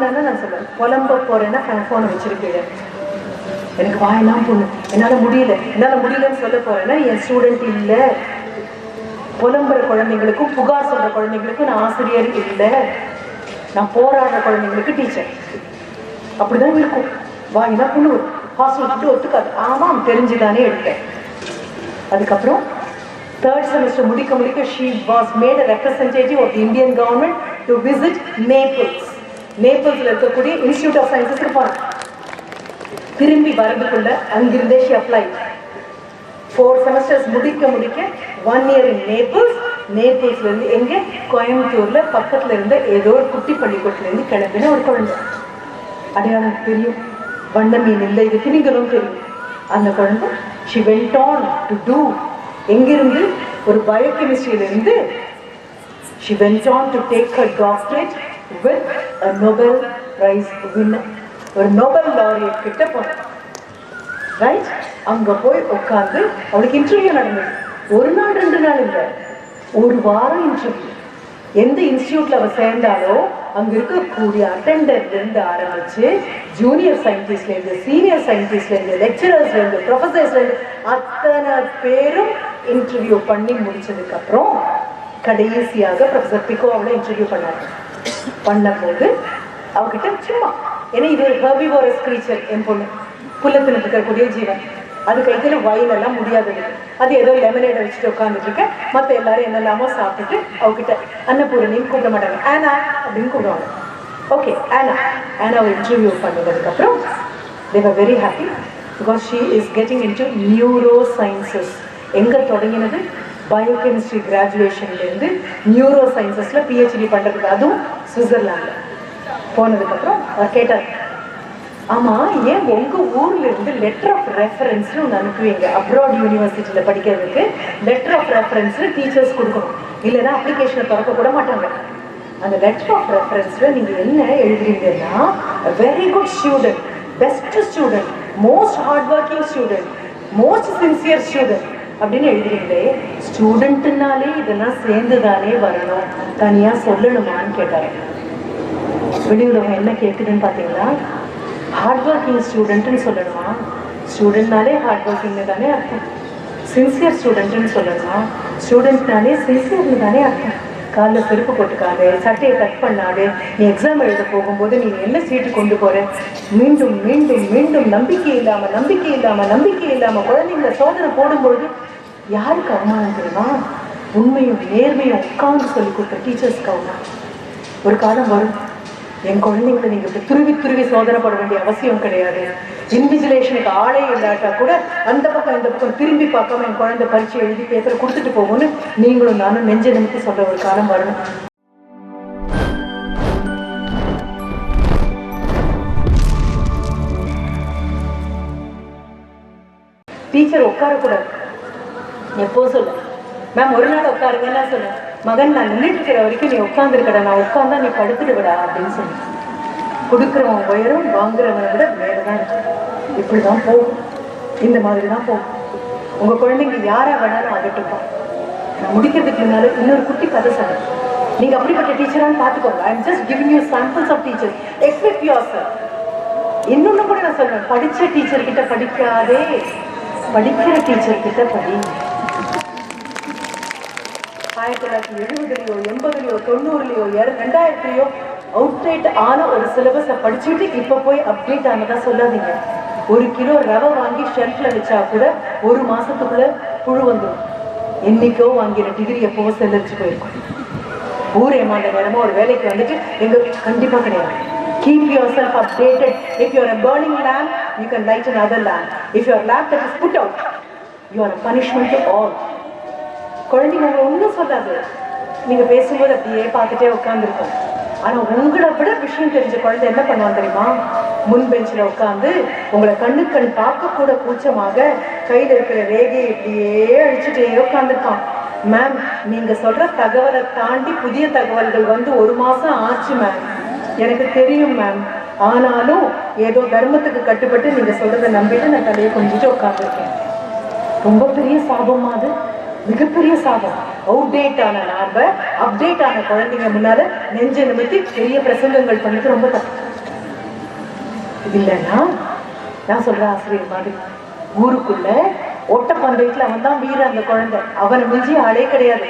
புலம்புனா நான் சொல்லுவேன் புலம்ப போறேன்னா ஃபோனை வச்சிருக்கீங்க. எனக்கு வாயெல்லாம் பொண்ணு. என்னால் முடியல. என்னால் முடியலன்னு சொல்ல போறேன்னா என் ஸ்டூடெண்ட் இல்லை. புலம்புற குழந்தைங்களுக்கும் புகார் சொல்ற குழந்தைங்களுக்கும் நான் ஆசிரியர் இல்லை. நான் போராடுற குழந்தைங்களுக்கு டீச்சர் அப்படிதான் இருக்கும். வாயெல்லாம் பொண்ணு ஹாஸ்டல் விட்டு ஒத்துக்காது. ஆமாம் தெரிஞ்சுதானே எடுத்தேன். அதுக்கப்புறம் தேர்ட் செமஸ்டர் முடிக்க முடிக்க she was made a representative of Indian government to visit Naples நேபிள்ஸ்ல இருக்கக்கூடிய இன்ஸ்டியூட் ஆஃப் சயின்சஸ் இருப்பாங்க திரும்பி வரதுக்குள்ள அங்கிருந்தே ஷி அப்ளை ஃபோர் செமஸ்டர்ஸ் முடிக்க முடிக்க ஒன் இயர் இன் நேபிள்ஸ் நேபிள்ஸ்ல இருந்து எங்க? கோயம்புத்தூர்ல பக்கத்துல இருந்த ஏதோ ஒரு குட்டி பள்ளிக்கூடத்துல இருந்து கிளம்பின ஒரு குழந்தை. அடையாளம் தெரியும். வண்ண மீன் இல்லை இது திணிகளும் தெரியும். அந்த குழந்தை she went on to do எங்கிருந்து? ஒரு பயோகெமிஸ்ட்ரியில இருந்து. She went on to take her doctorate with a Nobel prize winner ஒரு நோபல் லாரியட் கிட்ட போனேன். ரைட் அங்கே போய் உட்காந்து அவளுக்கு இன்டர்வியூ நடந்தது. ஒரு நாள் ரெண்டு நாள் இல்லை. ஒரு வாரம் இன்டர்வியூ எந்த இன்ஸ்டியூட்ல அவள் சேர்ந்தாலோ அங்க இருக்கக்கூடிய அட்டெண்டர்ல இருந்து ஆரம்பிச்சு ஜூனியர் சயின்டிஸ்ட்ல இருந்து சீனியர் சயின்டிஸ்ட்ல இருந்து லெக்சரர்ஸ்ல இருந்து ப்ரொஃபசர்ஸ்ல இருந்து அத்தனை பேரும் இன்டர்வியூ பண்ணி முடிச்சதுக்கு அப்புறம் கடைசியாக ப்ரொஃபசர் பிகோ அவளை இன்டர்வியூ பண்ணாரு பண்ணும்போது அவகிட்ட சும்மா. ஏன்னா இது ஒரு ஹெர்பிவோரஸ் கிரீச்சர் என் பொண்ணு. புல்லத்தில் இருக்கக்கூடிய ஜீவன். அது கைத்துல வயல் எல்லாம் முடியாது. அது ஏதோ லெமனேட் வச்சுட்டு உட்காந்துட்டு இருக்க. மற்ற எல்லாரும் என்னெல்லாமோ சாப்பிட்டுட்டு அவகிட்ட அன்னபூரணியும் கூப்பிட மாட்டாங்க. ஆனா அப்படின்னு கூப்பிடுவாங்க. ஓகே ஆனா ஆனாவை இன்டர்வியூ பண்ணதுக்கப்புறம் they were very happy because she is getting into neuro sciences எங்கே தொடங்கினது? பயோகெமிஸ்ட்ரி கிராஜுவேஷன்லேருந்து நியூரோ சயின்சஸில் பிஹெச்டி பண்ணுறதுக்கு அதுவும் சுவிட்சர்லாண்டில் போனதுக்கப்புறம் கேட்டார் ஆமாம் ஏன் உங்கள் ஊர்லேருந்து லெட்டர் ஆஃப் ரெஃபரன்ஸ்னு ஒன்று அனுப்புவீங்க? அப்ராட் யூனிவர்சிட்டியில் படிக்கிறதுக்கு லெட்டர் ஆஃப் ரெஃபரன்ஸ் டீச்சர்ஸ் கொடுக்கணும். இல்லைன்னா அப்ளிகேஷனை திறக்க கூட மாட்டாங்க. அந்த லெட்டர் ஆஃப் ரெஃபரன்ஸில் நீங்கள் என்ன எழுதுறீங்கன்னா very good student best student most hard working student most sincere student அப்படின்னு எழுதியிருந்தே ஸ்டூடெண்ட்னாலே இதெல்லாம் சேர்ந்து தானே வரணும். தனியா சொல்லணுமான்னு கேட்டாரு. வெளி என்ன கேட்குதுன்னு பார்த்தீங்களா ஹார்ட் ஒர்க்கிங் ஸ்டூடெண்ட்னு சொல்லணுமா? ஸ்டூடெண்ட்னாலே ஹார்ட் ஒர்க்கிங்னு தானே அர்த்தம். சின்சியர் ஸ்டூடெண்ட்னு சொல்லணுமா? ஸ்டூடெண்ட்னாலே சின்சியர்னு தானே அர்த்தம். காலில் செருப்பு போட்டுக்காது சட்டையை கட் பண்ணாது நீ எக்ஸாம் எழுத போகும்போது நீ என்ன சீட்டு கொண்டு போகிற மீண்டும் மீண்டும் மீண்டும் நம்பிக்கை இல்லாமல் நம்பிக்கை இல்லாமல் நம்பிக்கை இல்லாமல் குழந்தைங்களை சோதனை போடும்பொழுது யாருக்கு அவமானம் தெரியுமா? உண்மையும் நேர்மையும் உட்கார்ந்து சொல்லி கொடுத்த டீச்சர்ஸ்க்கு அவமானம் ஒரு காலம் வரும். என் குழந்தைங்களை நீங்க இப்படி துருவி துருவி சோதனை போட வேண்டிய அவசியம் கிடையாது. இன்விஜிலேஷனுக்கு ஆளே இல்லாட்டா கூட அந்த பக்கம் இந்த பக்கம் திரும்பி பார்க்காம என் குழந்தை பரீட்சை எழுதி பேப்பர் கொடுத்துட்டு போகும்னு நீங்களும் நானும் நெஞ்ச நிமித்தி சொல்ற ஒரு காலம் வரணும் டீச்சர் உட்காரக்கூடாது. எப்போ சொல்ல. மேம் ஒரு நாள் உட்காருங்கன்னா சொல்ல? மகன் நான் நின்றுட்டு வரைக்கும் நீ உட்காந்துருக்கடா நான் உட்காந்தா நீ படுத்துட்டு விடா அப்படின்னு சொல்லி. கொடுக்குறவன் உயரம் வாங்குறவனை விட வேலை தான் இப்படி இப்படிதான் போகும் இந்த மாதிரி தான் போகும் உங்க குழந்தைங்க யாரை வேணாலும் ஆகட்டும்ப்பா நான் முடிக்கிறதுக்கு முன்னால இன்னொரு குட்டி கதை சொல்றேன் நீங்க அப்படிப்பட்ட டீச்சரான்னு பார்த்துக்கோங்க. I am just giving you samples of teacher expect you sir இன்னொன்னு கூட நான் சொல்றேன். படிச்ச டீச்சர் கிட்ட படிக்காதே. படிக்கிற டீச்சர் கிட்ட படி. ஆயிரத்தி தொள்ளாயிரத்தி எழுபதுலையோ எண்பதுலையோ தொண்ணூறுலையோ இர- ரெண்டாயிரத்துலையோ அவுட்ரேட் ஆன ஒரு சிலபஸை படிச்சுட்டு இப்போ போய் அப்டேட் ஆனதா சொல்லாதீங்க. ஒரு கிலோ ரவை வாங்கி ஷெல்ஃபில் வச்சா கூட ஒரு மாசத்துக்குள்ள புழு வந்துடும் என்னைக்கோ வாங்கிற டிகிரி எப்பவோ செல்லரிச்சு போயிருக்கும். ஊர் ஏமாந்த நேரமோ ஒரு வேலைக்கு வந்துட்டு எங்க கண்டிப்பாக கிடையாது. Keep yourself updated if you're a burning lamp you can light another lamp if your lamp that is put out you are punishment to all குழந்தைங்க ஒன்றும் சொல்லாது. நீங்கள் பேசும்போது அப்படியே பார்த்துட்டே உட்காந்துருக்கோம் ஆனால் உங்களை விட விஷயம் தெரிஞ்ச குழந்தை என்ன பண்ணுவான் தெரியுமா? முன் பெஞ்சில் உட்காந்து உங்களை கண்ணு கண் பார்க்கக்கூட கூச்சமாக கையில் இருக்கிற ரேகையை இப்படியே அழிச்சுட்டே உட்காந்துருக்கான் மேம் நீங்க சொல்ற தகவலை தாண்டி புதிய தகவல்கள் வந்து ஒரு மாசம் ஆச்சு மேம் எனக்கு தெரியும் மேம் ஆனாலும் ஏதோ தர்மத்துக்கு கட்டுப்பட்டு நீங்க சொல்றதை நம்பிட்டு நான் தலையை கொஞ்சிட்டு உட்காந்துருக்கேன் ரொம்ப பெரிய சாபமா அது. மிகப்பெரிய சாபம். அவுடேட் ஆன நாம அப்டேட் ஆன குழந்தைங்க முன்னால நெஞ்ச நிமித்தி பெரிய பிரசங்கங்கள் பண்ணது ரொம்ப தப்பு. இல்லைன்னா நான் சொல்றேன் ஆசிரியர் மாதிரி ஊருக்குள்ள ஓட்டப்பந்தயத்துல அவன் தான் வீர அந்த குழந்தை. அவனை மிஞ்சி ஆளே கிடையாது.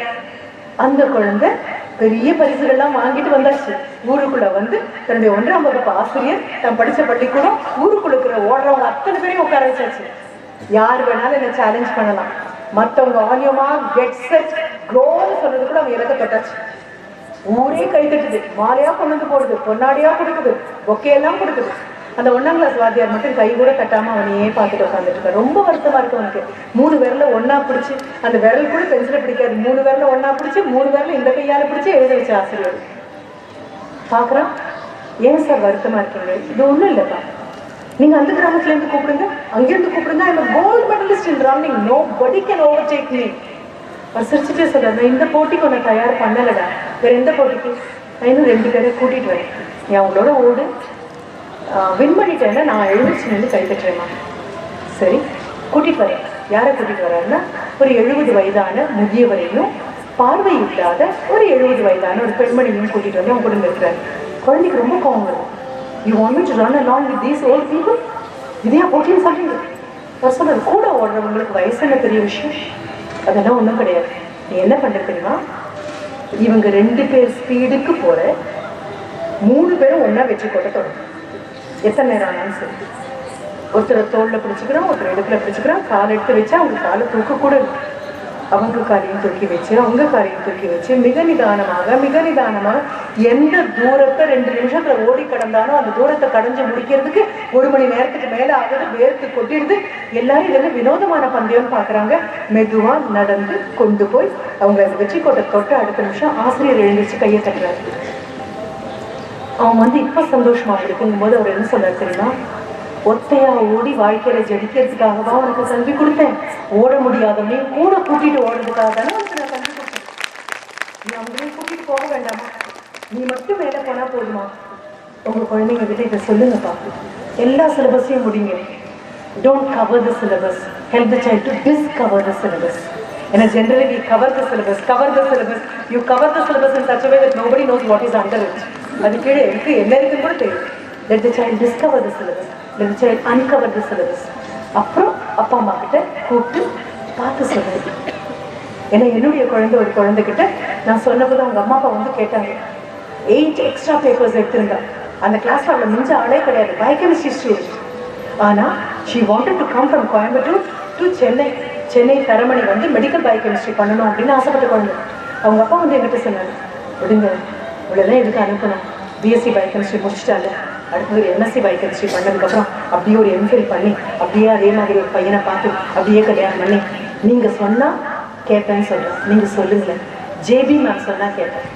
அந்த குழந்தை பெரிய பரிசுகள்லாம் வாங்கிட்டு வந்தாச்சு. ஊருக்குள்ள வந்து தன்னுடைய ஒன்றாம் வகுப்பு ஆசிரியர் தான் படிச்ச பள்ளிக்கூடம் ஊருக்குள்ள இருக்கிற ஓடுறவங்க அத்தனை பேரையும் உட்கார வச்சாச்சு. யார் வேணாலும் என்ன சேலஞ்ச் பண்ணலாம். மற்றவங்க ஆனியமா கெட் செட் க்ரோன்னு சொன்னது கூட அவங்க இலக்க தொட்டாச்சு ஊரே கை தட்டுது. மாலையா கொண்டு வந்து போடுது பொன்னாடியா கொடுக்குது பொக்கே எல்லாம் கொடுக்குது. அந்த ஒன்னாம் கிளாஸ் வாத்தியார் மட்டும் கை கூட கட்டாம அவனையே பார்த்துட்டு உட்காந்துட்டு இருக்கான் ரொம்ப வருத்தமா இருக்கு அவனுக்கு. மூணு விரல ஒன்னா பிடிச்சி அந்த விரல் கூட பென்சில பிடிக்காது. மூணு விரல ஒன்னா பிடிச்சி மூணு விரல இந்த கையால பிடிச்சி எழுத வச்ச ஆசிரியர். பாக்குறான் ஏன் சார் வருத்தமா இருக்கீங்க? இது ஒண்ணும் இல்லைப்பா. நீங்க அந்த கிராமத்துல இருந்து கூப்பிடுங்க. அங்கிருந்து கூப்பிடுங்க. I'm gold medalist in running nobody can overtake me அவர் சிரிச்சுட்டே சொல்றாரு. நான் இந்த போட்டிக்கு உன்னை தயார் பண்ணலடா. வேற எந்த போட்டிக்கு? நான் இன்னும் ரெண்டு பேரை கூட்டிட்டு வரேன். நீ அவங்களோட ஓடு. வின் பண்ணிட்டேன்னா நான் எழுந்திரிச்சு நின்று கை சரி கூட்டிட்டு வரேன். யாரை கூட்டிட்டு வர்றாருன்னா ஒரு எழுபது வயதான முதியவரையும் பார்வை இல்லாத ஒரு எழுபது வயதான ஒரு பெண்மணியும் கூட்டிட்டு வந்து அவங்க கூட நிற்கிறாரு குழந்தைக்கு ரொம்ப கோவம் வரும். You want to run along with these old people? இதையா போட்டின்னு சொல்றீங்க நான் சொன்னார் கூட ஓடுறவங்களுக்கு வயசு என்ன பெரிய விஷயம் அதெல்லாம் ஒன்றும் கிடையாது. நீ என்ன பண்ணுற தெரியுமா? இவங்க ரெண்டு பேர் ஸ்பீடுக்கு போகிற மூணு பேரும் ஒன்றா வெற்றி கொட்ட தொடங்கும் எத்தனை நேரம் ஆனாலும் சரி. ஒருத்தர் தோளில் பிடிச்சிக்கிறோம் ஒருத்தர் இடுப்புல பிடிச்சிக்கிறான் கால் எடுத்து வச்சா அவங்க காலை தூக்க கூட இருக்கு. அவங்க காலையும் தூக்கி வச்சு அவங்க காரியம் தூக்கி வச்சு மிக நிதானமாக மிக நிதானமாக எந்த தூரத்தை ரெண்டு நிமிஷத்துல ஓடி கடந்தாலும் அந்த தூரத்தை கடைஞ்சு முடிக்கிறதுக்கு ஒரு மணி நேரத்துக்கு மேல ஆகுது வேர்த்து கொட்டிடுது. எல்லாரும் இதெல்லாம் வினோதமான பந்தயம் பாக்குறாங்க மெதுவா நடந்து கொண்டு போய் அவங்க அந்த வெற்றி கோட்டை தொட்டு அடுத்த நிமிஷம் ஆசிரியர் எழுந்திரிச்சு கையை தட்டுறாரு. அவன் வந்து இப்ப சந்தோஷமா இருக்குங்கும் போது அவர் என்ன சொன்னார் தெரியுமா? ஒத்தையா ஓடி வாழ்க்கையில தான் உனக்கு கல்வி கொடுத்தேன். ஓட முடியாதவனையும் கூட கூட்டிட்டு ஓடுறதுக்காக தானே உனக்கு நான் கல்வி கொடுத்தேன். நீ அவங்களையும் கூட்டிட்டு போக வேண்டாமா? நீ மட்டும் மேல போனா போதுமா? உங்க குழந்தைங்க கிட்ட இதை சொல்லுங்கப்பா. எல்லா சிலபஸையும் முடிங்க. Don't cover the syllabus help the child to discover the syllabus ஏன்னா generally we cover the syllabus cover the syllabus you cover the syllabus in such way that nobody knows what is under it அது கீழே இருக்கு என்ன இருக்குன்னு கூட தெரியும் let the child discover the syllabus let the child uncover the syllabus அப்புறம் அப்பா அம்மா கிட்ட கூப்பிட்டு பார்த்து சொல்லுங்க ஏன்னா என்னுடைய குழந்தை ஒரு குழந்தைகிட்ட நான் சொன்னபோது அவங்க அம்மா அப்பா வந்து கேட்டாங்க எயிட் எக்ஸ்ட்ரா பேப்பர்ஸ் எடுத்திருந்தா அந்த கிளாஸ் அவளை மிஞ்ச ஆளே கிடையாது. பயோகெமிஸ்ட்ரி ஸ்டூடெண்ட் ஆனால் she wanted to come from Coimbatore to Chennai Chennai Taramani வந்து மெடிக்கல் பயோகெமிஸ்ட்ரி பண்ணணும் அப்படின்னு ஆசைப்பட்ட குழந்தை. அவங்க அப்பா வந்து என்கிட்ட சொன்னாங்க விடுங்க இவ்வளோதான் எதுக்கு அனுப்பணும்? பிஎஸ்சி பயோகெமிஸ்ட்ரி அடுத்தது எம்எஸ்சி பயோகெமிஸ்ட்ரி பண்ணதுக்கப்புறம் அப்படியே ஒரு எம்ஃபில் பண்ணி அப்படியே அதே மாதிரி ஒரு பையனை பார்த்து அப்படியே கல்யாணம் பண்ணி நீங்கள் சொன்னால் கேட்பேன்னு சொல்கிறேன் நீங்கள் சொல்லுங்களேன். ஜேபி மேம் சொன்னால் கேட்பேன்.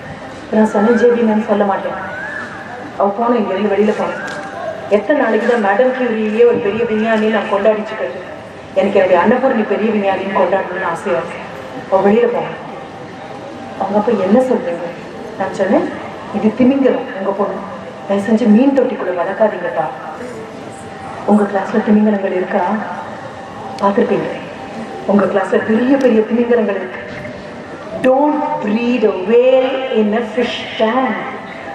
நான் சொன்னேன் ஜேபி மேம் சொல்ல மாட்டேன். அவ போனோம் இங்கேருந்து வெளியில் போனேன் எத்தனை நாளைக்கு தான் மேடம் கியூரியே ஒரு பெரிய விஞ்ஞானி நான் கொண்டாடிச்சுக்கிறது எனக்கு என்னுடைய அன்னபூர்ணி பெரிய விஞ்ஞானின்னு கொண்டாடணும்னு ஆசையாக இருக்கு. அவள் வெளியில் போனேன் அவங்க அப்போ என்ன சொல்கிறீங்க நான் சொன்னேன் இது திமிங்கலம் உங்கள் பொண்ணு. தயவு செஞ்சு மீன் தொட்டிக்குள்ள வளர்க்காதீங்கப்பா உங்க கிளாஸ்ல திமிங்கலங்கள் இருக்கா? பார்த்துருப்பீங்க. உங்க கிளாஸ்ல பெரிய பெரிய திமிங்கலங்கள் இருக்கு. Don't breed a in a fish tank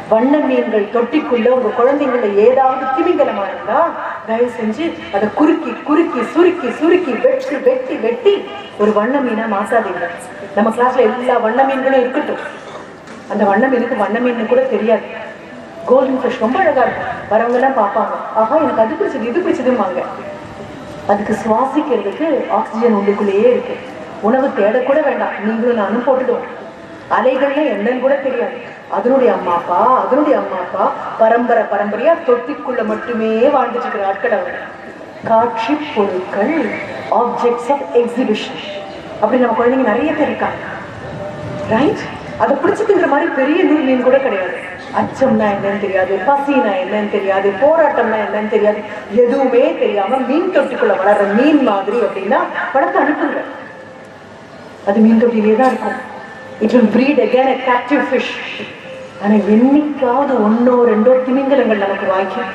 வண்ண மீன்கள் தொட்டிக்குள்ள உங்க குழந்தைங்கள ஏதாவது திமிங்கலமா இருந்தா தயவு செஞ்சு அதை குறுக்கி குறுக்கி சுருக்கி சுருக்கி வெட்டி வெட்டி வெட்டி ஒரு வண்ண மீனா மாசாதீங்க. நம்ம கிளாஸ்ல எல்லா வண்ண மீன்களும் இருக்கட்டும். அந்த வண்ண மீனுக்கு வண்ண மீன் கூட தெரியாது. கோல்டன் ஃபிஷ் ரொம்ப அழகா இருக்கும். வரவங்க எல்லாம் பார்ப்பாங்க. ஆஹா எனக்கு அது பிடிச்சது இது பிடிச்சதுமாங்க அதுக்கு சுவாசிக்கிறதுக்கு ஆக்சிஜன் உள்ளுக்குள்ளேயே இருக்கு. உணவு தேடக்கூட வேண்டாம். நீங்களும் நானும் போட்டுடுவோம். அலைகள்ல என்னன்னு கூட தெரியாது. அதனுடைய அம்மா அப்பா அதனுடைய அம்மா அப்பா பரம்பரை பரம்பரையா தொட்டிக்குள்ள மட்டுமே வாழ்ந்துட்டு இருக்கிற ஆட்கள் அவங்க. காட்சி பொருட்கள் ஆப்ஜெக்ட்ஸ் ஆஃப் எக்ஸிபிஷன் அப்படி நம்ம குழந்தைங்க நிறைய பேர் இருக்காங்க. ரைட் அதை பிடிச்சிக்கின்ற மாதிரி பெரிய நூல் மீன் கூட கிடையாது. அச்சம்னா என்னன்னு தெரியாது பசினா என்னன்னு தெரியாது போராட்டம்னா என்னன்னு தெரியாது எதுவுமே தெரியாம மீன் தொட்டிக்குள்ள வளர்ற மீன் மாதிரி அப்படின்னா வளர்த்து அனுப்புங்க. அது மீன் தொட்டிலே தான் இருக்கும். It will breed again a captive fish ஆனா என்னைக்காவது ஒன்னோ ரெண்டோ திமிங்கலங்கள் நமக்கு வாய்க்கும்.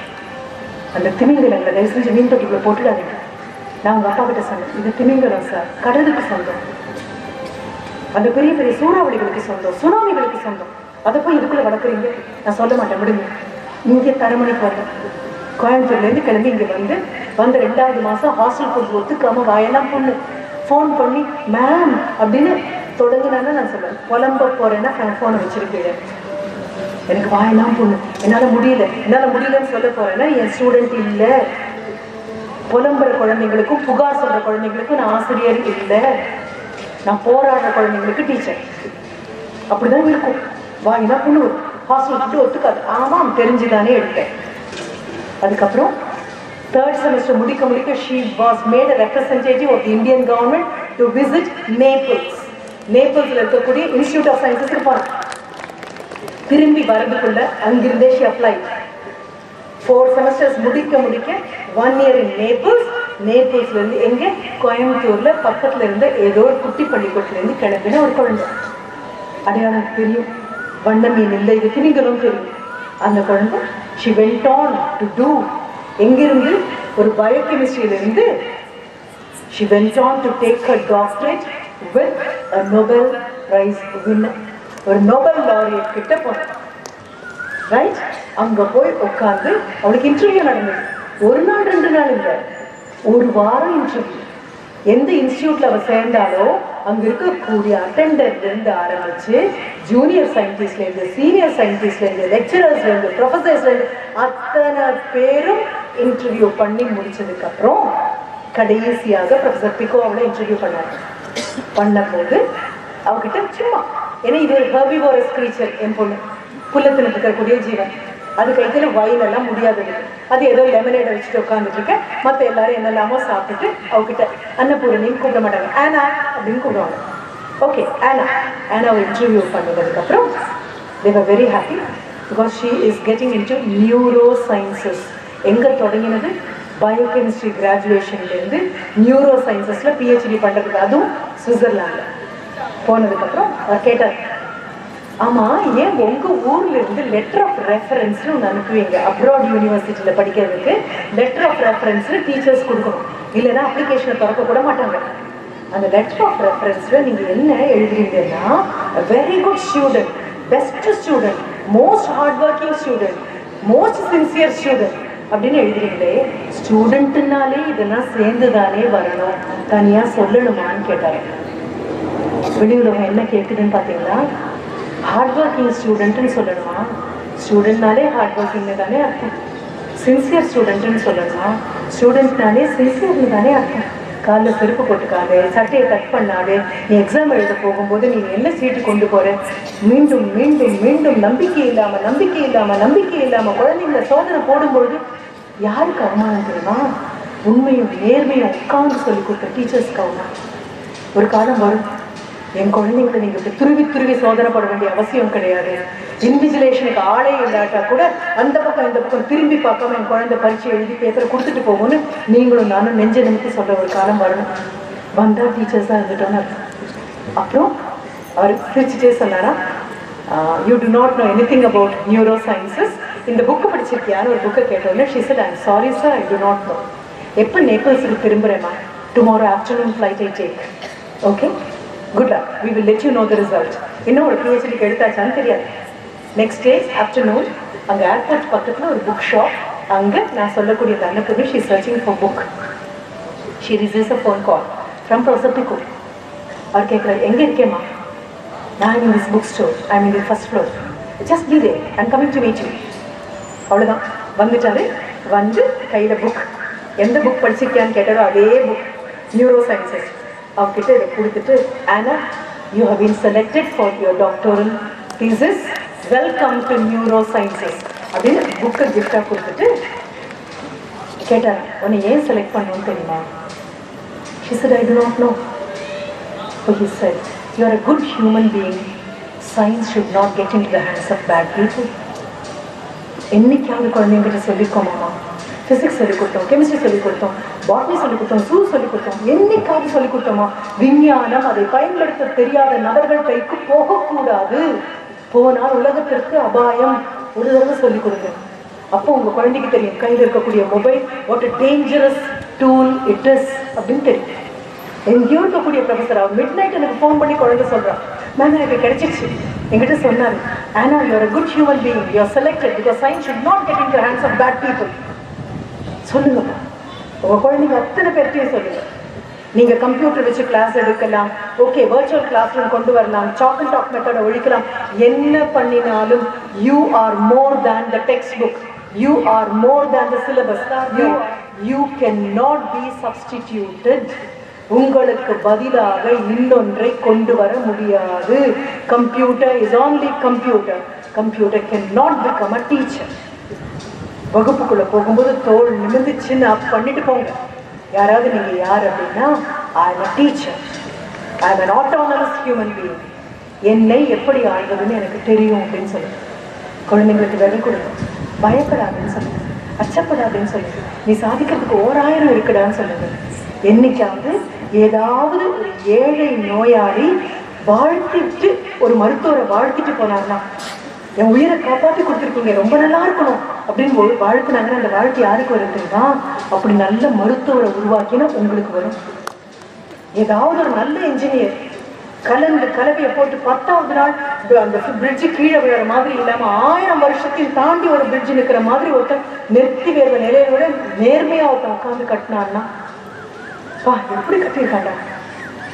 அந்த திமிங்கலங்களை தயவு செஞ்சு மீன் தொட்டிக்குள்ள போட்டுடாதீங்க. நான் உங்க அப்பா கிட்ட சொன்னேன் இது திமிங்கலம் சார் கடலுக்கு சொந்தம். அந்த பெரிய பெரிய சூறாவளிகளுக்கு சொந்தம் சுனாமிகளுக்கு சொந்தம். அதை போய் இதுக்குள்ள வளர்க்குறீங்க? நான் சொல்ல மாட்டேன் விடுங்க. இங்கே தரமணி போடுறேன் கோயம்புத்தூர்லேருந்து கிளம்பி இங்கே வந்து வந்த ரெண்டாவது மாதம் ஹாஸ்டல் ஃபுட் ஒத்துக்காம வாயெல்லாம் பொண்ணு. ஃபோன் பண்ணி மேம் அப்படின்னு தொடங்கினான்னு நான் சொல்லுவேன் புலம்ப போகிறேன்னா ஃபோனை வச்சிருக்கேன். எனக்கு வாயெல்லாம் பொண்ணு. என்னால் முடியல. என்னால் முடியலன்னு சொல்ல போகிறேன்னா என் ஸ்டூடெண்ட் இல்லை. புலம்புற குழந்தைங்களுக்கும் புகார் சொல்கிற குழந்தைங்களுக்கும் நான் ஆசிரியர் இல்லை. நான் போராடுற குழந்தைங்களுக்கு டீச்சர் அப்படிதான் இருக்கும். வாங்கினா பொண்ணு ஹாஸ்டல் விட்டு ஒத்துக்காது. ஆமாம் தெரிஞ்சுதானே எடுத்தேன். அதுக்கப்புறம் தேர்ட் செமஸ்டர் முடிக்க முடிக்க she was made a representative of Indian government to visit Naples நேபிள்ஸில் இருக்கக்கூடிய இன்ஸ்டியூட் ஆஃப் சயின்சஸ் இருப்பாங்க. திரும்பி வரதுக்குள்ள அங்கிருந்தே ஷி அப்ளை ஃபோர் செமஸ்டர்ஸ் முடிக்க முடிக்க ஒன் இயர் இன் நேபிள்ஸ் நேபிள்ஸ்ல இருந்து எங்க? கோயம்புத்தூர்ல பக்கத்துல இருந்த ஏதோ ஒரு குட்டி பள்ளிக்கூட்டிலேருந்து கிளம்பின ஒரு குழந்தை. அடையாளம் தெரியும். வண்ண மீன் இல்லை. இது திணிகளும் தெரியும் அந்த குழந்தை she went on to do எங்கிருந்து? ஒரு பயோகெமிஸ்ட்ரியிலிருந்து she went on to take her doctorate with a Nobel prize winner ஒரு நோபல் லாரியட் கிட்ட போனேன். ரைட் அங்க போய் உட்காந்து அவளுக்கு இன்டர்வியூ நடந்தது. ஒரு நாள் ரெண்டு நாள் இல்லை. ஒரு வாரம் இன்டர்வியூ எந்த இன்ஸ்டியூட்ல அவர் சேர்ந்தாலோ அங்க இருக்கக்கூடிய அட்டெண்டர்ல இருந்து ஆரம்பிச்சு ஜூனியர் சயின்டிஸ்ட்ல இருந்து சீனியர் சயின்டிஸ்ட்ல இருந்து லெக்சரர்ஸ்ல இருந்து ப்ரொஃபசர்ஸ்ல இருந்து அத்தனை பேரும் இன்டர்வியூ பண்ணி முடிச்சதுக்கு அப்புறம் கடைசியாக ப்ரொஃபசர் பிகோ அவளை இன்டர்வியூ பண்ணாரு பண்ணும்போது அவகிட்ட சும்மா ஏன்னா இது ஒரு ஹெர்பிவோரஸ் கிரீச்சர் என் பொண்ணு. புல்லத்தில் இருக்கக்கூடிய ஜீவன். அது கைத்துல வயல் எல்லாம் முடியாது. அது ஏதோ லெமனேட வச்சுட்டு உட்காந்துட்டு இருக்க மத்த எல்லாரும் என்னெல்லாமோ சாப்பிட்டுட்டு அவகிட்ட அன்னபூரணியும் கூப்பிட மாட்டாங்க. ஆனா அப்படின்னு கூப்பிடுவாங்க. ஓகே ஆனா ஆனாவை இன்டர்வியூ பண்ணதுக்கப்புறம் they were very happy because she is getting into neuro sciences எங்க தொடங்கினது? பயோகெமிஸ்ட்ரி கிராஜுவேஷன்லேருந்து நியூரோ சயின்சஸில் பிஹெச்டி பண்ணுறதுக்கு அதுவும் சுவிட்சர்லாண்டில் போனதுக்கப்புறம் அவர் கேட்டார் ஆமா ஏன் உங்க ஊர்ல இருந்து லெட்டர் ஆஃப் ரெஃபரன்ஸ்னு ஒன்று அனுப்புவீங்க? அப்ராட் யூனிவர்சிட்டியில படிக்கிறதுக்கு லெட்டர் ஆஃப் ரெஃபரன்ஸ்னு டீச்சர்ஸ் கொடுக்கணும். இல்லைன்னா அப்ளிகேஷனை திறக்க கூட மாட்டாங்க. அந்த லெட்டர் ஆஃப் ரெஃபரன்ஸ்ல நீங்க என்ன எழுதுறீங்கன்னா very good student best student most hard working student most sincere student அப்படின்னு எழுதுறீங்களே ஸ்டூடெண்ட்னாலே இதெல்லாம் சேர்ந்து தானே வரணும். தனியா சொல்லணுமான்னு கேட்டாரு. வெளியுலகம் என்ன கேட்குதுன்னு பார்த்தீங்கன்னா ஹார்ட் ஒர்க்கிங் ஸ்டூடெண்ட்டுன்னு சொல்லணுமா? ஸ்டூடெண்ட்னாலே ஹார்ட் ஒர்க்கிங்னு தானே அர்த்தம். சின்சியர் ஸ்டூடெண்ட்டுன்னு சொல்லணுமா? ஸ்டூடெண்ட்னாலே சின்சியர்னு தானே அர்த்தம். காலில் செருப்பு போட்டுக்காது சட்டையை கட் பண்ணாது நீ எக்ஸாம் எழுத போகும்போது நீ என்ன சீட்டு கொண்டு போகிற மீண்டும் மீண்டும் மீண்டும் நம்பிக்கை இல்லாமல் நம்பிக்கை இல்லாமல் நம்பிக்கை இல்லாமல் குழந்தைங்கள சோதனை போடும்பொழுது யாருக்கு அவமானம் தெரியுமா? உண்மையும் நேர்மையும் உட்காந்து சொல்லி கொடுத்த டீச்சர்ஸ்க்கு அவமானம் ஒரு காலம் வரும். என் குழந்தைங்களை நீங்கள் துருவி துருவி சோதனை போட வேண்டிய அவசியம் கிடையாது. இன்விஜிலேஷனுக்கு ஆளே இல்லாட்டா கூட அந்த பக்கம் இந்த பக்கம் திரும்பி பார்க்காம என் குழந்தை பரீட்சை எழுதி பேப்பரை கொடுத்துட்டு போகும்னு நீங்களும் நானும் நெஞ்ச நிமித்தி சொல்கிற ஒரு காலம் வரணும். வந்தால் டீச்சர்ஸ் தான் இருந்துட்டோம்னு அப்புறம் அவர் பிரிச்சுட்டே சொன்னாரா you do not know anything about neuro sciences இந்த புக்கு படிச்சிருக்கியான்னு ஒரு புக்கை கேட்டோன்னே she said I'm sorry sir I do not know எப்போ நேபிள்ஸுக்கு திரும்புகிறேம்மா tomorrow afternoon flight I take okay good luck we will let you know the result இன்னும் ஒரு பிஹெச்டிக்கு எடுத்தாச்சான்னு தெரியாது. நெக்ஸ்ட் டே ஆஃப்டர்நூன் அங்கே ஏர்போர்ட் பக்கத்தில் ஒரு புக் ஷாப் அங்கே நான் சொல்லக்கூடிய Annapoorni she searching for book she receives a phone call from professor Pico அவர் கேட்குறாரு எங்கே இருக்கேம்மா? நான் in this book store I mean the first floor just be there I'm coming to meet you அவ்வளோதான் வந்துட்டாரு. வந்து கையில் புக் எந்த book படிச்சிருக்கியான்னு கேட்டாரோ அதே புக் நியூரோ சயின்சஸ் அவர்கிட்ட இதை கொடுத்துட்டு ஆனா you have been selected for your doctoral thesis welcome to neuro sciences அப்படின்னு புக்கை கிஃப்டாக கொடுத்துட்டு கேட்டார் உன்னை ஏன் செலக்ட் பண்ணணும்னு தெரியுமா She said, I do not know. But he said, You are a good human being. Science should not get into the hands of bad people. என்னைக்காவது குழந்தைங்கிட்ட சொல்லிக்கோமாமா ஃபிசிக்ஸ் சொல்லிக் கொடுத்தோம் கெமிஸ்ட்ரி சொல்லிக் கொடுத்தோம் பாட்னி சொல்லிக் கொடுத்தோம் சூ சொல்லிக் கொடுத்தோம் என்னைக்காவது சொல்லிக் கொடுத்தோமா? விஞ்ஞானம் அதை பயன்படுத்த தெரியாத நபர்கள் கைக்கு போகக்கூடாது. போனால் உலகத்திற்கு அபாயம். ஒரு தடவை சொல்லிக் கொடுங்க. அப்போ உங்க குழந்தைக்கு தெரியும். கையில் இருக்கக்கூடிய mobile what a dangerous tool it is அப்படின்னு தெரியும். எங்கேயோ இருக்கக்கூடிய ப்ரொஃபஸர் அவர் மிட் நைட் எனக்கு ஃபோன் பண்ணி குழந்தை சொல்றான் மேம் எனக்கு கிடைச்சிச்சு என்கிட்ட சொன்னாரு ஆனா you are a good human being you are selected because science should not get in hands of bad people சொல்லுங்கப்பா உங்க குழந்தைங்க அத்தனை பேர்ட்டையும் சொல்லுங்க. நீங்க கம்ப்யூட்டர் வச்சு கிளாஸ் எடுக்கலாம். ஓகே வர்ச்சுவல் கிளாஸ் ரூம் கொண்டு வரலாம். சாக் அண்ட் டாக் மெத்தட ஒழிக்கலாம். என்ன பண்ணினாலும் you are more than the text book you are more than the syllabus you you can not be substituted உங்களுக்கு பதிலாக இன்னொன்றை கொண்டு வர முடியாது. Computer is only computer computer can not become a teacher வகுப்புக்குள்ள போகும்போது தோல் நிமிர்ந்து சின்ன அப் பண்ணிட்டு போங்க. யாராவது நீங்க யார் அப்படின்னா I am teacher I am an autonomous human being என்னை எப்படி ஆழ்வதுன்னு எனக்கு தெரியும் அப்படின்னு சொல்லுங்க. குழந்தைங்களுக்கு விலை கொடுங்க. பயப்படாதுன்னு சொல்லுங்க. அச்சப்படாதுன்னு சொல்லுங்க. நீ சாதிக்கிறதுக்கு ஓராயிரம் இருக்குடான்னு சொல்லுங்க. என்னைக்காவது ஏதாவது ஒரு ஏழை நோயாளி வாழ்த்திட்டு ஒரு மருத்துவரை வாழ்த்திட்டு போனார்னா என் உயிரை காப்பாற்றி கொடுத்துருக்கீங்க. ரொம்ப நல்லா இருக்கணும் அப்படின்னு ஒரு வாழ்த்துனாங்கன்னா அந்த வாழ்க்கை யாருக்கு வரும் தெரியுமா? அப்படி நல்ல மருத்துவரை உருவாக்கினா உங்களுக்கு வரும். ஏதாவது ஒரு நல்ல இன்ஜினியர் கலந்து கலவையை போட்டு பத்தாவது நாள் அந்த பிரிட்ஜு கீழே விழுற மாதிரி இல்லாம ஆயிரம் வருஷத்தையும் தாண்டி ஒரு பிரிட்ஜ் நிக்கிற மாதிரி ஒருத்தன் நிறுத்தி வேறு நிலையோட நேர்மையா ஒருத்தன் உட்காந்து கட்டினான்னா பா எப்படி கட்டியிருக்காங்க?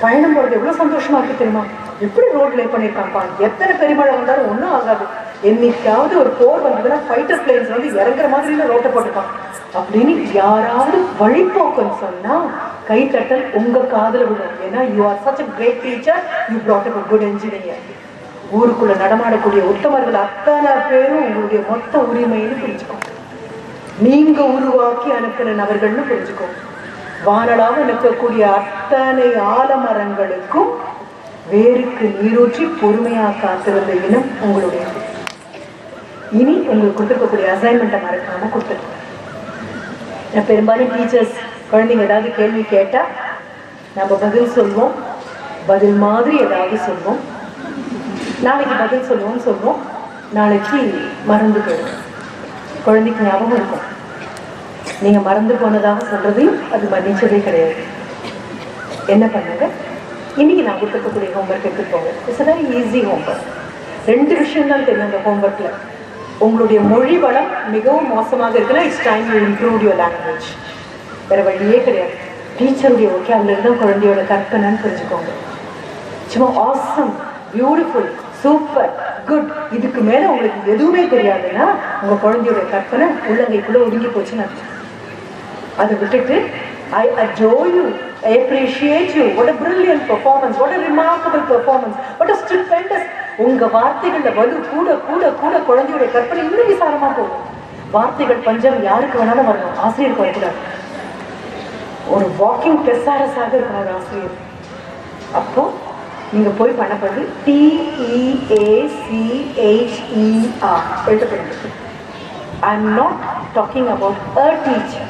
பயணம் போறது எவ்வளவு சந்தோஷமா இருக்கு தெரியுமா? எப்படி ரோட் லே பண்ணியிருக்காங்கப்பா எத்தனை பெருமழை வந்தாலும் ஒன்றும் ஆகாது. என்னைக்காவது ஒரு போர் வந்ததுன்னா ஃபைட்டர் பிளேன்ஸ் வந்து இறங்குற மாதிரி ரோட்டை போட்டுப்பான். அப்படின்னு யாராவது வழிபோக்குன்னு சொன்னா கைத்தட்டல் உங்க காதல விடும் ஏன்னா you are such a great teacher you brought up good engineer ஊருக்குள்ள நடமாடக்கூடிய உத்தமர்கள் அத்தனை பேரும் உங்களுடைய மொத்த உரிமைன்னு புரிஞ்சுக்கோங்க நீங்க உருவாக்கி அனுப்பின நபர்கள்னு புரிஞ்சுக்கோங்க வானலாக நிற்கக்கூடிய அத்தனை ஆலமரங்களுக்கும் வேருக்கு நீரூற்றி பொறுமையாக காத்திருந்த இனம் உங்களுடைய இனி உங்களுக்கு கொடுத்துருக்கக்கூடிய அசைன்மெண்ட்டை மறக்காம கொடுத்துருக்கேன் நான் பெரும்பாலும் டீச்சர்ஸ் குழந்தைங்க ஏதாவது கேள்வி கேட்டா நம்ம பதில் சொல்வோம். பதில் மாதிரி ஏதாவது சொல்வோம். நாளைக்கு பதில் சொல்லுவோம்னு சொல்லுவோம் நாளைக்கு மறந்து போயிடும். குழந்தைக்கு ஞாபகம் இருக்கும். நீங்க மறந்து போனதாக சொல்றதையும் அது மன்னிச்சதே கிடையாது. என்ன பண்ணுங்க? இன்னைக்கு நான் கொடுத்துருக்கக்கூடிய ஹோம்ஒர்க் எடுத்துட்டு போங்க. இட்ஸ் வெரி ஈஸி ஹோம்ஒர்க் ரெண்டு விஷயம் தான் தெரியும் அந்த ஹோம்ஒர்க்ல உங்களுடைய மொழி வளம் மிகவும் மோசமாக இருக்குன்னா it's time you improve your language வேற வழியே கிடையாது. டீச்சருடைய ஒகேபுலரி தான் குழந்தையோட கற்பனைன்னு தெரிஞ்சுக்கோங்க சும்மா ஆசம் பியூட்டிஃபுல் சூப்பர் குட் இதுக்கு மேலே உங்களுக்கு எதுவுமே தெரியாதுன்னா உங்கள் குழந்தையோட கற்பனை உள்ளங்கைக்குள்ளே ஒதுங்கி போச்சுன்னு அதை விட்டுட்டு I adore you I appreciate you what a brilliant performance what a remarkable performance what a stupendous உங்க வார்த்தைகள்ல வலு கூட கூட கூட குழந்தையோட கற்பனை இன்னும் விசாரமா போகும். வார்த்தைகள் பஞ்சம் யாருக்கு வேணாலும் வரணும் ஆசிரியருக்கு வரக்கூடாது ஒரு வாக்கிங் டெசாரஸாக இருக்கணும் ஒரு ஆசிரியர். அப்போ நீங்க போய் பண்ண போறது எழுதப்படுது. I am not talking about a teacher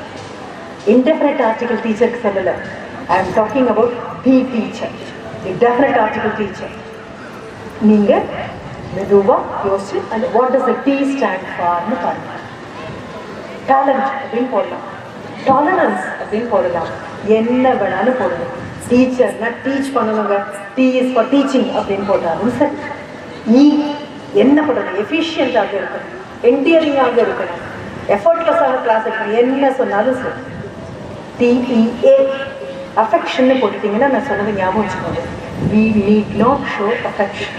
indefinite article டீச்சருக்கு சொல்லல. I am talking about the teacher the definite article teacher நீங்க மெதுவா யோசிச்சு அந்த what is the T stand ஃபார்னு பாருங்க. டேலண்ட் அப்படின்னு போடலாம். டாலரன்ஸ் அப்படின்னு போடலாம். என்ன வேணாலும் போடலாம். டீச்சர்னா டீச் பண்ணணுங்க டி இஸ் ஃபார் டீச்சிங் அப்படின்னு போட்டாலும் சரி. நீ என்ன பண்ணணும் எஃபிஷியண்ட்டாக இருக்கணும். என்டியரிங்காக இருக்கணும். எஃபர்ட்லெஸ்ஸாக கிளாஸ் எடுக்கணும். என்ன சொன்னாலும் சரி. டிஇஏ அஃபெக்ஷன்னு போட்டுட்டீங்கன்னா நான் சொன்னது ஞாபகம் வச்சுக்கோங்க. We need not show affection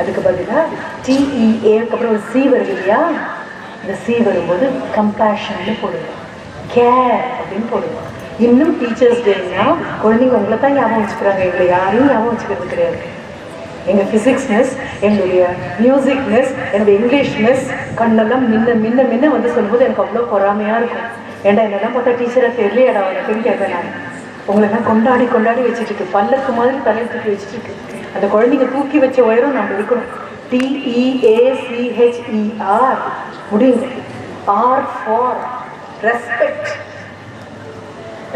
அதுக்கு பதிலாக டிஇஏக்கு அப்புறம் ஒரு சி வருது இல்லையா? இந்த சி வரும்போது கம்பேஷன்னு போடுவோம். கேர் அப்படின்னு போடுவோம். இன்னும் டீச்சர்ஸ் டேனா குழந்தைங்க உங்களை தான் ஞாபகம் வச்சுக்கிறாங்க. எங்களை யாரையும் ஞாபகம் வச்சுக்கிறது கிடையாது. எங்கள் ஃபிசிக்ஸ் மிஸ் எங்களுடைய மியூசிக் மிஸ் என்னுடைய இங்கிலீஷ் மிஸ் கண்ணெல்லாம் மின்ன மின்ன மின்ன வந்து சொல்லும்போது எனக்கு அவ்வளோ பொறாமையாக இருக்கும். ஏன்டா என்னெல்லாம் பார்த்தா டீச்சரை தெரியலையாடா உனக்குன்னு கேட்பேன் நான். உங்களெல்லாம் கொண்டாடி கொண்டாடி வச்சுட்டு இருக்கு பல்லக்கு மாதிரி தலை தூக்கி வச்சுட்டு அந்த குழந்தைங்க தூக்கி வச்ச உயரம் நம்ம இருக்கணும். டிஇஏசிஹெச்இஆர் முடியுங்க. ஆர் ஃபார் ரெஸ்பெக்ட்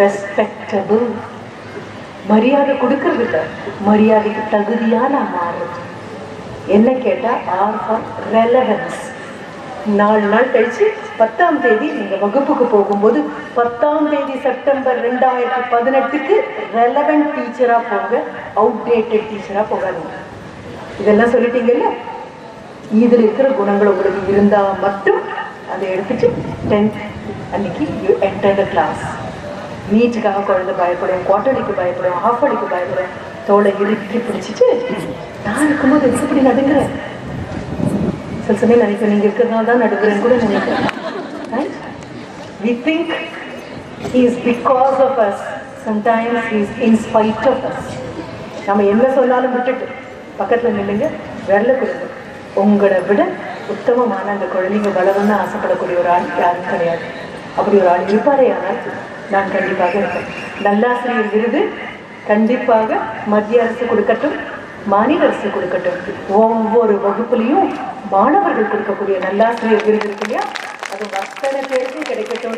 ரெஸ்பெக்டபிள் மரியாதை கொடுக்கறது இல்லை. மரியாதைக்கு தகுதியான நான் மாறுறது. என்ன கேட்டால் ஆர் ஃபார் ரெலவன்ஸ் நாலு நாள் கழிச்சு பத்தாம் தேதி நீங்க வகுப்புக்கு போகும்போது பத்தாம் தேதி செப்டம்பர் ரெண்டாயிரத்தி பதினெட்டுக்கு ரெலவெண்ட் டீச்சரா போங்க அவுடேட்டட் டீச்சரா போகாதீங்க. இதெல்லாம் சொல்லிட்டீங்கல்ல? இதில் இருக்கிற குணங்கள் உங்களுக்கு இருந்தால் மட்டும் அதை எடுத்துட்டு டென்த் அன்னைக்கு யூ என்டர் த கிளாஸ் நீட்டுக்காக குழந்தை பயப்படும் குவார்டர்லிக்கு பயப்படும் ஹாஃப் அடிக்கு பயப்படும் தோலை இறுக்கி பிடிச்சிட்டு நான் இருக்கும்போது எப்படி நடுங்கிறேன் சில சமயம் நினைக்கிறேன் நீங்க இருக்கிறதுனால தான் நடுங்குறேன்னு கூட நினைக்கிறேன். We think think he is because of us. Sometimes he is in நம்ம என்ன சொன்னாலும் விட்டுட்டு பக்கத்தில் நில்லுங்க விரல கொடுங்க. உங்களை விட உத்தமமான அந்த குழந்தைங்க வளரணும்னு ஆசைப்படக்கூடிய ஒரு ஆள் யாரும் கிடையாது. அப்படி ஒரு ஆள் இருப்பாரே ஆனால் நான் கண்டிப்பாக இருப்பேன். நல்லாசிரியர் விருது கண்டிப்பாக மத்திய அரசு கொடுக்கட்டும். மாநில அரசு கொடுக்கட்டும். ஒவ்வொரு வகுப்புலையும் மாணவர்கள் கொடுக்கக்கூடிய நல்லாசிரியர் விருது இருக்கு இல்லையா? அது அத்தனை பேருக்கும் கிடைக்கட்டும்.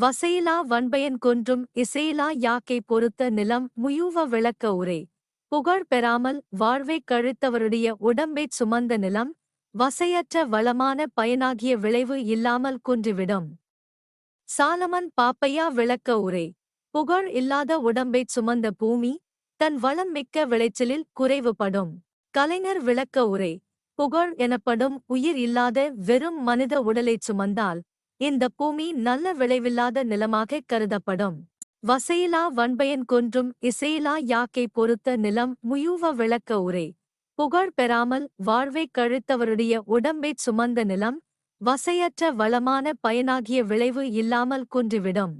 வசையிலா வன்பயன் கொன்றும் இசையிலா யாக்கை பொறுத்த நிலம் முயூவ விளக்க உரை. புகழ் பெறாமல் வாழ்வை கழித்தவருடைய உடம்பை சுமந்த நிலம் வசையற்ற வளமான பயனாகிய விளைவு இல்லாமல் குன்றிவிடும். சாலமன் பாப்பையா விளக்க உரை. புகழ் இல்லாத உடம்பைச் சுமந்த பூமி தன் வளம் மிக்க விளைச்சலில் குறைவுபடும். கலைஞர் விளக்க உரை புகழ் எனப்படும் உயிர் இல்லாத வெறும் மனித உடலைச் சுமந்தால் இந்த பூமி நல்ல விளைவில்லாத நிலமாகக் கருதப்படும். வசையிலா வன்பயன் கொன்றும் இசையிலா யாக்கை பொறுத்த நிலம் முயூவ விளக்க உரை புகழ் பெறாமல் வாழ்வைக் கழித்தவருடைய உடம்பை சுமந்த நிலம் வசையற்ற வளமான பயனாகிய விளைவு இல்லாமல் குன்றிவிடும்.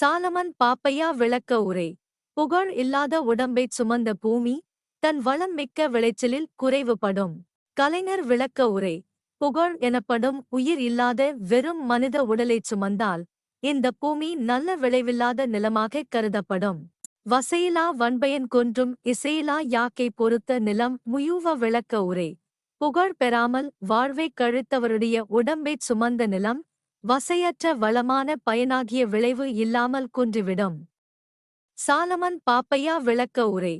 சாலமன் பாப்பையா விளக்க உரை புகழ் இல்லாத உடம்பைச் சுமந்த பூமி தன் வளம் மிக்க விளைச்சலில் குறைவுபடும். கலைஞர் விளக்க உரை புகழ் எனப்படும் உயிர் இல்லாத வெறும் மனித உடலைச் சுமந்தால் இந்த பூமி நல்ல விளைவில்லாத நிலமாகக் கருதப்படும். வசையிலா வன்பயன் கொன்றும் இசையிலா யாக்கை பொறுத்த நிலம் முயூவ விளக்க உரை புகழ் பெறாமல் வாழ்வைக் கழித்தவருடைய உடம்பைச் சுமந்த நிலம் வசையற்ற வளமான பயனாகிய விளைவு இல்லாமல் குன்றிவிடும். சாலமன் பாப்பையா விளக்க உரை.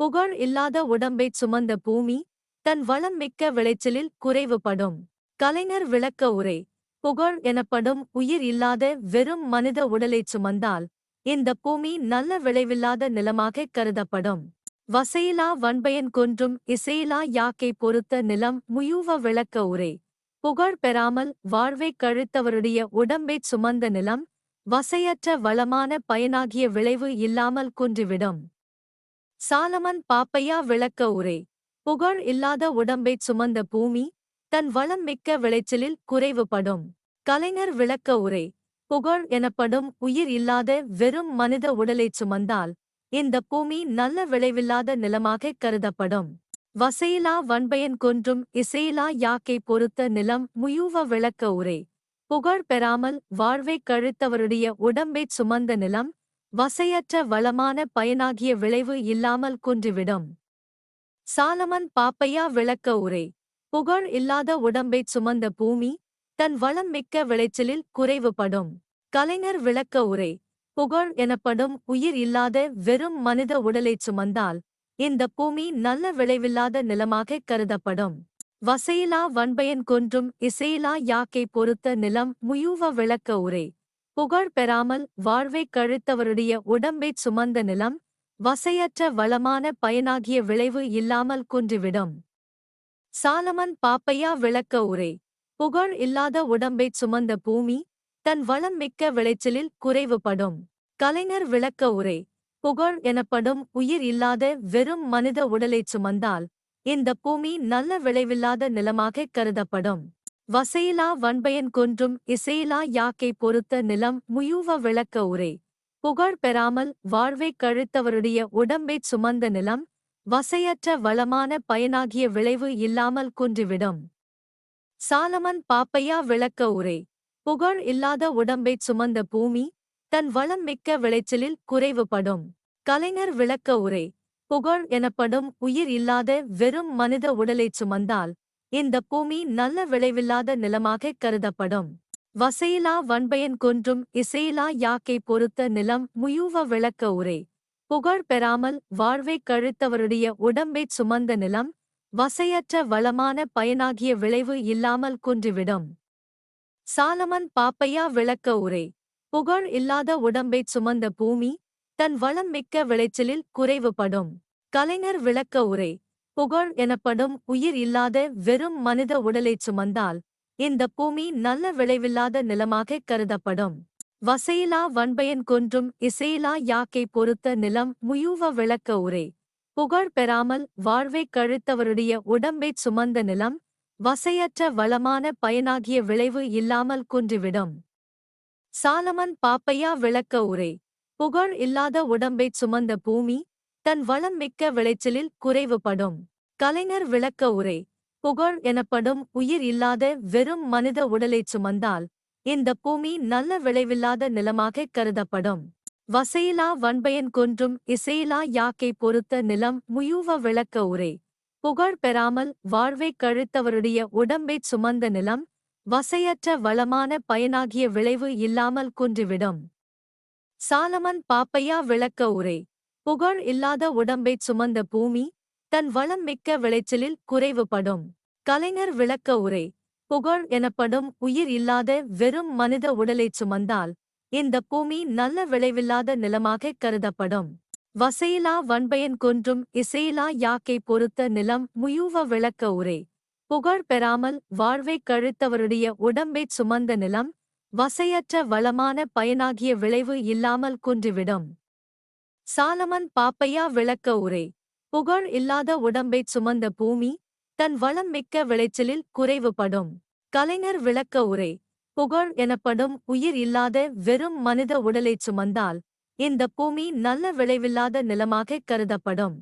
புகழ் இல்லாத உடம்பை சுமந்த பூமி தன் வளம் மிக்க விளைச்சலில் குறைவுபடும் கலைஞர் விளக்க உரை. புகழ் எனப்படும் உயிர் இல்லாத வெறும் மனித உடலைச் சுமந்தால் இந்த பூமி நல்ல விளைவில்லாத நிலமாகக் கருதப்படும். வசையிலா வன்பயன் கொன்றும் இசையிலா யாக்கை பொறுத்த நிலம் முயூவ விளக்க உரை. புகழ் பெறாமல் வாழ்வைக் கழித்தவருடைய உடம்பை சுமந்த நிலம் வசையற்ற வளமான பயனாகிய விளைவு இல்லாமல் குன்றிவிடும். சாலமன் பாப்பையா விளக்க உரை. புகழ் இல்லாத உடம்பைச் சுமந்த பூமி தன் வளம் மிக்க விளைச்சலில் குறைவுபடும் கலைஞர் விளக்க உரை. புகழ் எனப்படும் உயிர் இல்லாத வெறும் மனித உடலைச் சுமந்தால் இந்த பூமி நல்ல விளைவில்லாத நிலமாகக் கருதப்படும். வசையிலா வன்பயன் கொன்றும் இசையிலா யாக்கை பொறுத்த நிலம் முயூவ விளக்க உரை. புகழ் பெறாமல் வாழ்வைக் கழித்தவருடைய உடம்பைச் சுமந்த நிலம் வசையற்ற வளமான பயனாகிய விளைவு இல்லாமல் குன்றிவிடும். சாலமன் பாப்பையா விளக்க உரை. புகழ் இல்லாத உடம்பைச் சுமந்த பூமி தன் வளம் மிக்க விளைச்சலில் குறைவுபடும். கலைஞர் விளக்க உரை. புகழ் எனப்படும் உயிர் இல்லாத வெறும் மனித உடலைச் சுமந்தால் இந்த பூமி நல்ல விளைவில்லாத நிலமாகக் கருதப்படும். வசையிலா வன்பயன் கொன்றும் இசையிலா யாக்கை பொறுத்த நிலம் முயூவ விளக்க உரை. புகழ் பெறாமல் வாழ்வைக் கழித்தவருடைய உடம்பைச் சுமந்த நிலம் வசையற்ற வளமான பயனாகிய விளைவு இல்லாமல் குன்றிவிடும். சாலமன் பாப்பையா விளக்க உரை. புகழ் இல்லாத உடம்பைச் சுமந்த பூமி தன் வளம் மிக்க விளைச்சலில் குறைவுபடும். கலைஞர் விளக்க உரை. புகழ் எனப்படும் உயிர் இல்லாத வெறும் மனித உடலைச் சுமந்தால் இந்த பூமி நல்ல விளைவில்லாத நிலமாகக் கருதப்படும். வசையிலா வன்பயன் கொன்றும் இசையிலா யாக்கை பொறுத்த நிலம் முயூவ விளக்க உரை. புகழ் பெறாமல் வாழ்வைக் கழித்தவருடைய உடம்பை சுமந்த நிலம் வசையற்ற வளமான பயனாகிய விளைவு இல்லாமல் குன்றிவிடும். சாலமன் பாப்பையா விளக்க உரை. புகழ் இல்லாத உடம்பை சுமந்த பூமி தன் வளம் மிக்க விளைச்சலில் குறைவுபடும். கலைஞர் விளக்க உரை. புகழ் எனப்படும் உயிர் இல்லாத வெறும் மனித உடலைச் சுமந்தால் இந்த பூமி நல்ல விளைவில்லாத நிலமாகக் கருதப்படும். வசையிலா வன்பயன் கொன்றும் இசையிலா யாக்கை பொறுத்த நிலம் முயூவ விளக்க உரை. புகழ் பெறாமல் வாழ்வைக் கழித்தவருடைய உடம்பை சுமந்த நிலம் வசையற்ற வளமான பயனாகிய விளைவு இல்லாமல் குன்றிவிடும். சாலமன் பாப்பையா விளக்க உரை. புகழ் இல்லாத உடம்பை சுமந்த பூமி தன் வளம் மிக்க விளைச்சலில் குறைவுபடும். கலைஞர் விளக்க உரை புகழ் எனப்படும் உயிர் இல்லாத வெறும் மனித உடலைச் சுமந்தால் இந்த பூமி நல்ல விளைவில்லாத நிலமாக கருதப்படும். வசையிலா வன்பயன் கொன்றும் இசையிலா யாக்கை பொறுத்த நிலம் முயூவ விளக்க உரை புகழ் பெறாமல் வாழ்வைக் கழித்தவருடைய உடம்பைச் சுமந்த நிலம் வசையற்ற வளமான பயனாகிய விளைவு இல்லாமல் குன்றிவிடும். சாலமன் பாப்பையா விளக்க உரை புகழ் இல்லாத உடம்பை சுமந்த பூமி தன் வளம் மிக்க விளைச்சலில் குறைவுபடும். கலைஞர் விளக்க உரை புகழ் எனப்படும் உயிர் இல்லாத வெறும் மனித உடலைச் சுமந்தால் இந்த பூமி நல்ல விளைவில்லாத நிலமாக கருதப்படும். வசையிலா வன்பயன் கொன்றும் இசையிலா யாக்கை பொறுத்த நிலம் முயூவ விளக்க உரை புகழ் பெறாமல் வாழ்வைக் கழித்தவருடைய உடம்பை சுமந்த நிலம் வசையற்ற வளமான பயனாகிய விளைவு இல்லாமல் குன்றிவிடும். சாலமன் பாப்பையா விளக்க உரை. புகழ் இல்லாத உடம்பைச் சுமந்த பூமி தன் வளம் மிக்க விளைச்சலில் குறைவுபடும் கலைஞர் விளக்க உரை. புகழ் எனப்படும் உயிர் இல்லாத வெறும் மனித உடலைச் சுமந்தால் இந்த பூமி நல்ல விளைவில்லாத நிலமாக கருதப்படும். வசையிலா வன்பயன் கொன்றும் இசையிலா யாக்கை பொறுத்த நிலம் முயூவ விளக்க உரை. புகழ் பெறாமல் வாழ்வைக் கழித்தவருடைய உடம்பைச் சுமந்த நிலம் வசையற்ற வளமான பயனாகிய விளைவு இல்லாமல் குன்றிவிடும். சாலமன் பாப்பையா விளக்க உரை. புகழ் இல்லாத உடம்பைச் சுமந்த பூமி தன் வளம் மிக்க விளைச்சலில் குறைவுபடும் கலைஞர் விளக்க உரை. புகழ் எனப்படும் உயிர் இல்லாத வெறும் மனித உடலைச் சுமந்தால் இந்த பூமி நல்ல விளைவில்லாத நிலமாக கருதப்படும்.